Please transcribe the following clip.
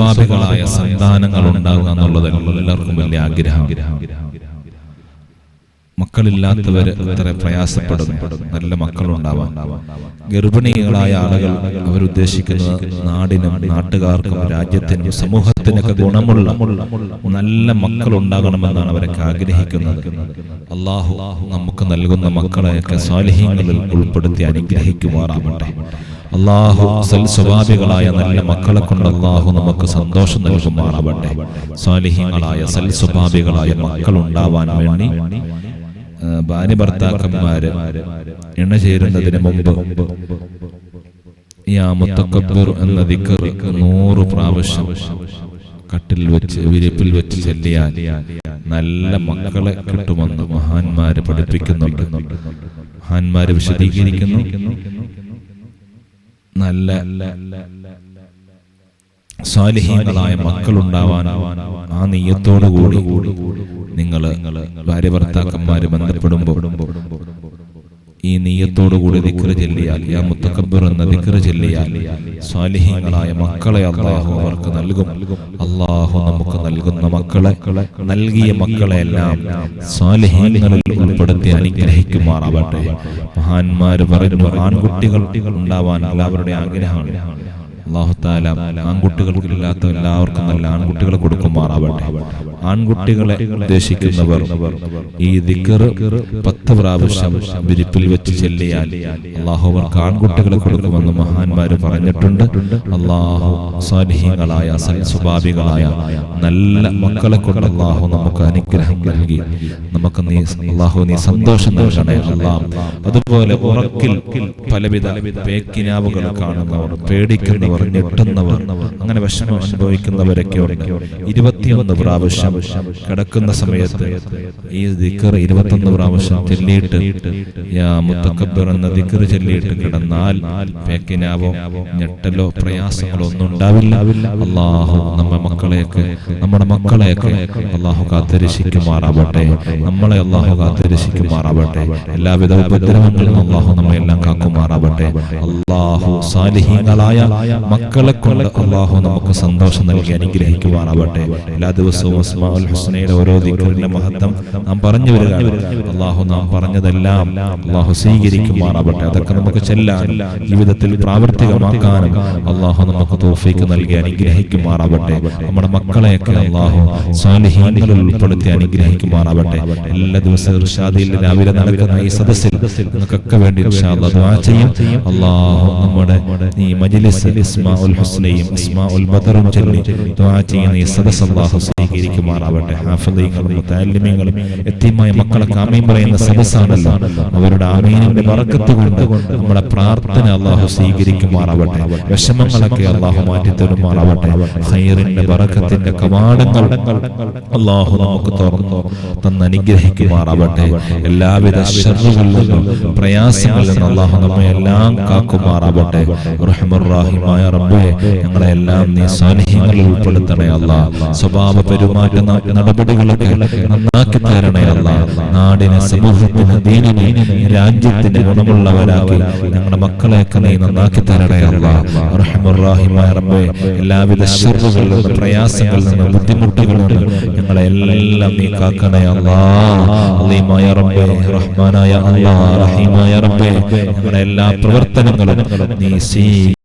സ്വഭാവികളായ സന്താനങ്ങൾ ഉണ്ടാകുക എന്നുള്ളത് എല്ലാവർക്കും വലിയ ആഗ്രഹം മക്കളില്ലാത്തവര് എത്ര പ്രയാസപ്പെടുന്നു. നല്ല മക്കളുണ്ടാവാം. ഗർഭിണികളായ ആളുകൾ അവരുദ്ദേശിക്കുന്നത് നാടിനും നാട്ടുകാർക്കും രാജ്യത്തിനും സമൂഹത്തിനൊക്കെ ഗുണമുള്ള നല്ല മക്കൾ ഉണ്ടാകണമെന്നാണ് അവരൊക്കെ ആഗ്രഹിക്കുന്നത്. അള്ളാഹു നമുക്ക് നൽകുന്ന മക്കളെയൊക്കെ സ്വാലിഹ്യങ്ങളിൽ ഉൾപ്പെടുത്തി അനുഗ്രഹിക്കുമാറാവട്ടെ. അള്ളാഹു സൽ സ്വഭാവികളായ നല്ല മക്കളെ കൊണ്ട് അള്ളാഹു നമുക്ക് സന്തോഷം നൽകുമാറാവട്ടെ. സ്വാലിഹ്യങ്ങളായ സൽ സ്വഭാവികളായ മക്കൾ ഉണ്ടാവാൻ വേണ്ടി ഭാര്യ ഭർത്താക്കന്മാര് ഇണ ചേരുന്നതിന് മുമ്പ് യാ മുത്തക്കബൂർ എന്ന ദിക്കർ നൂറ് പ്രാവശ്യം കട്ടിൽ വെച്ച് വിരിപ്പിൽ വെച്ച് ചെല്ലിയാൽ നല്ല മക്കളെ കിട്ടുമെന്ന് മഹാന്മാര് പഠിപ്പിക്കുന്നുണ്ട്. മഹാന്മാര് വിശദീകരിക്കുന്നു. നല്ല സ്വാലിഹീങ്ങളായ മക്കളുണ്ടാവാൻ ആ നീയത്തോടു കൂടി നിങ്ങൾ ഭാര്യ ഭർത്താക്കന്മാർ ബന്ധപ്പെടുമ്പോൾ ഈ നീയത്തോടു കൂടി ദിക്ര ചെല്ലിയാൽ യാ മുത്തക്കബ്ബർ എന്ന ദിക്ര ചെല്ലിയാൽ സ്വാലിഹീങ്ങളായ മക്കളെ അള്ളാഹു അവർക്ക് നൽകും. അള്ളാഹു നമുക്ക് നൽകുന്ന മക്കളെ നൽകിയ മക്കളെ എല്ലാം സ്വാലിഹീങ്ങളിൽ ഉൾപ്പെടുത്തി അനുഗ്രഹിക്കുമാറാവട്ടെ. മഹാന്മാർ പറയുന്നു ആൺകുട്ടികൾ ഉണ്ടാവാൻ എല്ലാവരുടെ ആഗ്രഹമാണ്. അള്ളാഹു താല ആൺകുട്ടികൾക്കില്ലാത്ത എല്ലാവർക്കും നല്ല ആൺകുട്ടികളെ കൊടുക്കുമാറാവട്ടെ. ആൺകുട്ടികളെ ഉദ്ദേശിക്കുന്നവർ ഈ ദിക്കർ പത്ത് പ്രാവശ്യം വിരിപ്പിൽ വെച്ച് ചെല്ലിയാൽ അള്ളാഹു അവർക്ക് ആൺകുട്ടികളെ കൊടുക്കുമെന്ന് മഹാന്മാര് പറഞ്ഞിട്ടുണ്ട്. അള്ളാഹു സ്വാലിഹീങ്ങളായ സൽസ്വഭാവികളായ നല്ല മക്കളെ കൊണ്ട് അള്ളാഹു നമുക്ക് അനുഗ്രഹം നൽകി. നമുക്ക് നീ അള്ളാഹു നീ സന്തോഷം നൽകണേ അള്ളാഹ് അതുപോലെ ഉറക്കിൽ പലവിധ പേക്കിനാവുകൾ കാണുന്നവർ പേടിക്കുന്നവർ ഞെട്ടുന്നവർ അങ്ങനെ വിഷമം അനുഭവിക്കുന്നവരൊക്കെ ഉണ്ട് ഇരുപത്തിയൊന്ന് പ്രാവശ്യം കിടക്കുന്ന സമയത്ത് ഈ ദിക്കർ ഇരുപത്തൊന്ന് പ്രാവശ്യം ചൊല്ലിയിട്ട് മുത്തക്കബർ എന്ന ദിക്കർ ചൊല്ലിയിട്ട് കിടന്നാൽ പേക്കിനാവോ ഞെട്ടലോ പ്രയാസങ്ങളോ ഒന്നും ഉണ്ടാവില്ല. അള്ളാഹു നമ്മെ മക്കളെയൊക്കെ നമ്മുടെ മക്കളെയൊക്കെ അള്ളാഹു കാത്തിരശിക്കുമാറാവട്ടെ നമ്മളെ അള്ളാഹു കാത്തിരശിക്കുമാറാവട്ടെ എല്ലാവിധ ഉപദ്രവങ്ങളും അള്ളാഹു നമ്മെ എല്ലാം കാക്കുമാറാവട്ടെ. അള്ളാഹു സാലിഹീങ്ങളായ മക്കളെ കൊണ്ട് അള്ളാഹു നമുക്ക് സന്തോഷം നൽകി അനുഗ്രഹിക്കുവാനാവട്ടെ എല്ലാ ദിവസവും ഓരോ ദിക്കറിന്റെ മഹത്വം നാം പറഞ്ഞു വരികയാണ്. അള്ളാഹു നാം പറഞ്ഞതെല്ലാം അള്ളാഹു സ്വീകരിക്കുമാറാവട്ടെ. അതൊക്കെ നമുക്ക് ചെല്ലാൻ ജീവിതത്തിൽ പ്രാവർത്തികമാക്കാനും അള്ളാഹു നമുക്ക് തോഫീക്ക് നൽകി അനുഗ്രഹിക്കുമാറാവട്ടെ. നമ്മുടെ മക്കളെയൊക്കെ അള്ളാഹു സ്വാലിഹീങ്ങളിൽ ഉൾപ്പെടുത്തി അനുഗ്രഹിക്കുമാറാവട്ടെ. എല്ലാ ദിവസവും ഇർഷാദിൽ രാവിലെ നടക്കുന്ന ഈ സദസ്സിൽ നമുക്കൊക്കെ വേണ്ടി അല്ലാഹ് ദുആ അള്ളാഹു നമ്മുടെ ഈ മജ്ലിസ് ഇസ്മാഉൽ ഹുസ്നയും ഇസ്മാഉൽ ബദറും ചൊല്ലി ദുആ ചെയ്യുന്ന ഈ സദസ് അള്ളാഹു സ്വീകരിക്കുമാറാവട്ടെ. ഹാഫിളീങ്ങളും മുതഅല്ലിമീങ്ങളും എത്തിയമായ മക്കളൊക്കെ ആമീൻ പറയുന്ന സദസ്സാണല്ലോ. അവരുടെ ആമീനിന്റെ ബറക്കത്ത് കൊണ്ട് നമ്മുടെ പ്രാർത്ഥന അള്ളാഹു സ്വീകരിക്കുമാറാവട്ടെ. വിഷമങ്ങളൊക്കെ അല്ലാഹു മാറ്റി തരുമാറാവട്ടെ ഹൈറിന്റെ ബറക്കത്തിന്റെ കവാടങ്ങൾ അള്ളാഹു നമുക്ക് തുറന്നു തന്ന് അനുഗ്രഹിക്കുമാറാവട്ടെ. എല്ലാവിധ ഷർറുകളിൽ നിന്നും പ്രയാസങ്ങളിൽ അള്ളാഹു നമ്മെ എല്ലാം കാക്കുമാറാവട്ടെ. റഹ്മുറാഹിമായ റബ്ബേ ഞങ്ങളെ എല്ലാം നീ സാന്നിധ്യങ്ങളിൽ ഉൾപ്പെടുത്തണേ അല്ല. സ്വഭാവ പെരുമാറ്റ നടപടികളൊക്കെ നന്നാക്കി തരണേ അല്ല. നാടിനെ സമൂഹത്തിന് ദീനിനെ രാജ്യത്തിന് ഗുണമുള്ളവരാക്കി ഞങ്ങളുടെ മക്കളെയൊക്കെ നീ നന്നാക്കി തരണേ അല്ല. റഹ്മുറാഹിമായ റബ്ബേ എല്ലാവിധ ഷർറുകളിൽ നിന്നും പ്രയാസങ്ങളിൽ നിന്നും ബുദ്ധിമുട്ടുകളിൽ നിന്നും ഞങ്ങളെ എല്ലാം നീ കാക്കണേ അല്ലാ. അലീമായ റബ്ബേ റഹ്മാനായ അല്ലാ റഹീമായ റബ്ബേ ഞങ്ങളുടെ എല്ലാ പ്രവർത്തനങ്ങളും നീ സ്വീ